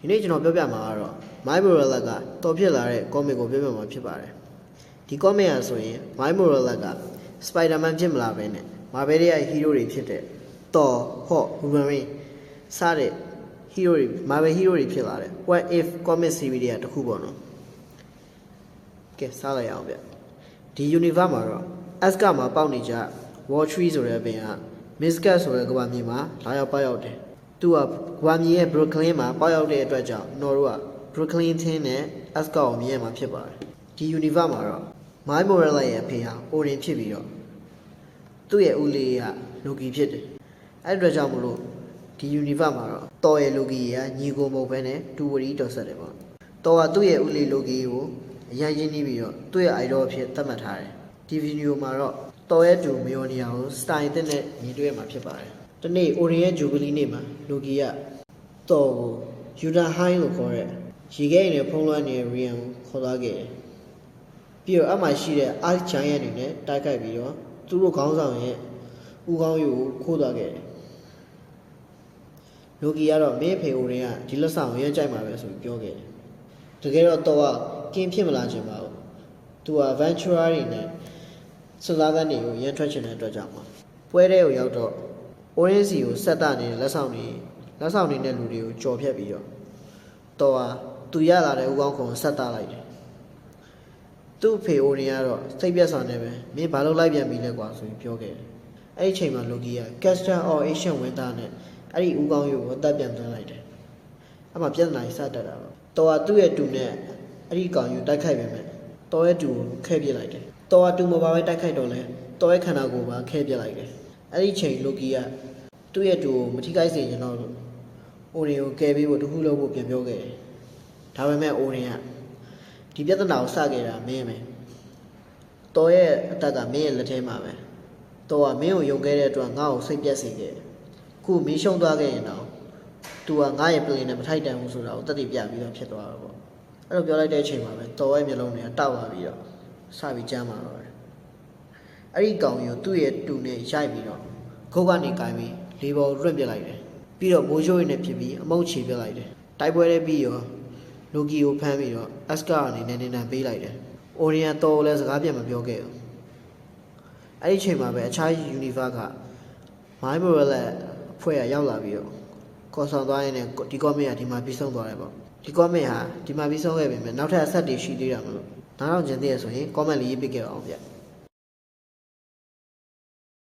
ဒီနေ့ကျွန်တော်ပြောပြမှာကတော့ My Morella ကတော်ဖြစ်လာတဲ့ comic ကိုပြောပြမှာဖြစ်ပါတယ်ဒီ comic ဟာဆိုရင် My Morella က Spider-Man ဖြစ်မလာဘဲနဲ့ Marvel ရဲ့ hero တွေဖြစ်တဲ့ Thor, Hulk, Wolverine စတဲ့ hero တွေ Marvel hero တွေဖြစ်လာတယ် What if comic series တွေကတစ်ခုပေါ့နော်ကဲစားလိုက်အောင်ဗျဒီ universe မှာတော့ Asgard မှာပေါက်နေကြ War Tree ဆိုတဲ့အပင်က Midgard ဆိုတဲ့ကမ္ဘာမြေမှာလာရောက်ပေါက်ရောက်တယ် သူကကမ္ဘာမြေရဲ့ Brooklyn မှာပေါက်ရောက်တဲ့အတွက်ကြောင့်နော်တို့က Brooklyn ထင်းနဲ့ Asgard ကိုမြင်ရမှာဖြစ်ပါတယ်ဒီ universe မှာတော့ My Morella ရဲ့အဖေဟာ Odin ဖြစ်ပြီးတော့သူ့ရဲ့ဦးလေးက Loki ဖြစ်တယ်အဲ့ဒီအတွက်ကြောင့်မလို့ဒီ universe မှာတော့တော်ရဲ့ Loki ကညီကိုမဟုတ်ဘဲနဲ့တူဝရီတော်ဆက်တယ်ပေါ့တော်ကသူ့ရဲ့ဦးလေး Loki ကိုအရင်ရင်းနှီးပြီးတော့သူ့ရဲ့ idol အဖြစ်သတ်မှတ်ထားတယ်ဒီဗီဒီယိုမှာတော့တော်ရဲ့တူမီယိုနီယာကိုစတိုင်တဲ့နဲ့ညီတွေ့ရမှာဖြစ်ပါတယ် ဒီနေ့ Odin ရဲ့ Jubilee နေ့မှာ Loki ကတော်ကို Yuda High လို့ခေါ်တဲ့ရေခဲရင်နဲ့ဖုံးလွှမ်းနေတဲ့ Rian ကိုခေါ်သွားခဲ့တယ်ပြီးတော့အမှရှိတဲ့ Arch Giant အနေနဲ့တိုက်ခိုက်ပြီးတော့သူတို့ခေါင်းဆောင်ရဲ့ဦးခေါင်းယူကိုခိုးသွားခဲ့တယ်လိုကီကတော့မင်းဖေအိုရင်ကဒီလက်ဆောင်ကိုရမ်းကြိုက်မှာပဲဆိုပြီးပြောခဲ့တယ်တကယ်တော့တော့ကကင်းဖြစ်မလာခြင်းပါဘူးသူက Ventura တွေနဲ့စွစားကန်းတွေကိုရမ်းထွက်ချင်တဲ့အတွက်ကြောင့်ပါပွဲတဲ့ကိုရောက်တော့ Orange စီကိုဆက်တာနေတဲ့လက်ဆောင်တွေလက်ဆောင်တွေနဲ့လူတွေကိုကြော်ဖြတ်ပြီးတော့တော့ဟာသူရလာတဲ့ဦးကောင်းခုံကိုဆက်တာလိုက်တယ်သူ့ဖေအိုရင်ကတော့စိတ်ပြတ်စွာနဲ့ပဲမင်းဘာလို့လိုက်ပြန်ပြီလဲကွာဆိုပြီးပြောခဲ့တယ်အဲ့ဒီအချိန်မှာလိုကီက Castor or Asian Winter နဲ့အဲ့ဒီဦးကောင်းရုပ်ကိုအသက်ပြန်သွင်းလိုက်တယ်အဲ့မှာပြဿနာကြီးစတက်တာတော့တော်ဟာသူ့ရဲ့တူနဲ့အဲ့ဒီကောင်ယူတိုက်ခိုက်ပဲမယ်တော်ရဲ့တူကိုခဲပြစ်လိုက်တယ်တော်ဟာတူမပါပဲတိုက်ခိုက်တော့လဲတော်ရဲ့ခန္ဓာကိုယ်ပါခဲပြစ်လိုက်တယ် အဲ့ဒီချိန်လိုကီကသူ့ရဲ့တူကိုမထိခိုက်စေချင်တော့လို့အိုရီကိုကယ်ပေးဖို့တခုလုပ်ဖို့ပြန်ပြောခဲ့တယ်ဒါပေမဲ့အိုရီကဒီပြဿနာကိုစခဲ့တာမင်းပဲတော်ရဲ့အတက်ကမင်းရဲ့လက်ထဲမှာပဲတော်ကမင်းကိုယုံခဲ့တဲ့အတွက်ငါ့ကိုစိတ်ပြတ်စေခဲ့တယ်ခုမင်းရှုံးသွားခဲ့ရင်တော့ तू ကငါ့ရဲ့ plane နဲ့မထိုက်တန်ဘူးဆိုတာကိုတက်တည်ပြပြီးတော့ဖြစ်သွားတော့ပေါ့အဲ့လိုပြောလိုက်တဲ့အချိန်မှာပဲတော်ရဲ့မျိုးလုံးတွေကတောက်သွားပြီးတော့စပြီးကြမ်းมาတော့တယ် အဲ့ဒီကောင်ကြီးကိုသူ့ရဲ့တူနဲ့ရိုက်ပြီးတော့ဂုတ်ကနေကင်ပြီးလေပေါ်ရွင့်ပြစ်လိုက်တယ်ပြီးတော့မိုးချိုးရင်းနဲ့ဖြစ်ပြီးအမုတ်ချေပြစ်လိုက်တယ်တိုက်ပွဲတွေပြီးရောလိုကီကိုဖမ်းပြီးတော့အက်စကာအနေနဲ့နေနေပေးလိုက်တယ်အိုရီယန်တော်လည်းစကားပြန်မပြောခဲ့ဘူးအဲ့ဒီအချိန်မှာပဲအခြားယူနီဗာကမိုင်းမိုရလက်အဖွဲ့ကရောက်လာပြီးတော့ခေါ်ဆောင်သွားရင်လည်းဒီကောမင့်ကဒီမှာပြီးဆုံးသွားတယ်ပေါ့ဒီကောမင့်ဟာဒီမှာပြီးဆုံးခဲ့ပြီမြဲနောက်ထပ်အဆက်တွေရှိသေးတာမလို့နားတော့ကျင်သေးရဆိုရင် comment လေးရေးပြခဲ့ပါအောင်ဗျ